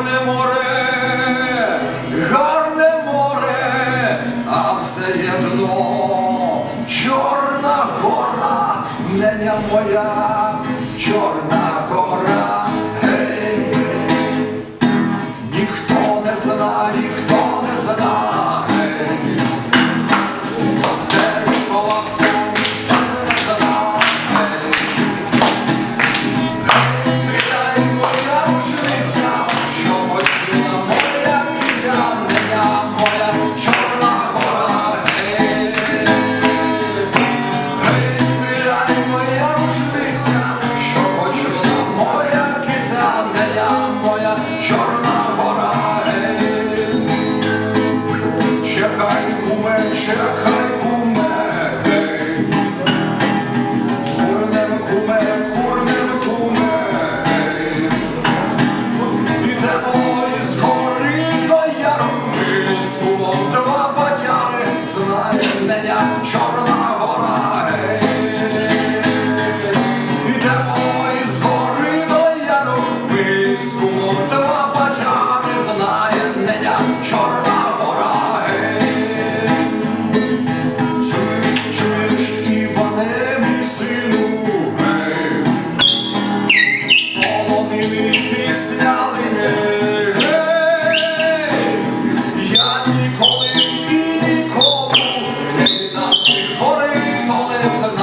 гарне море, гарне море, а все одно. чорна гора, неня моя, чорна гора, гей, ніхто не зна, ніхто не зна. знає неня чорна гора. Ідемо із гори до яру, ми з кумом знає неня чорна Yes,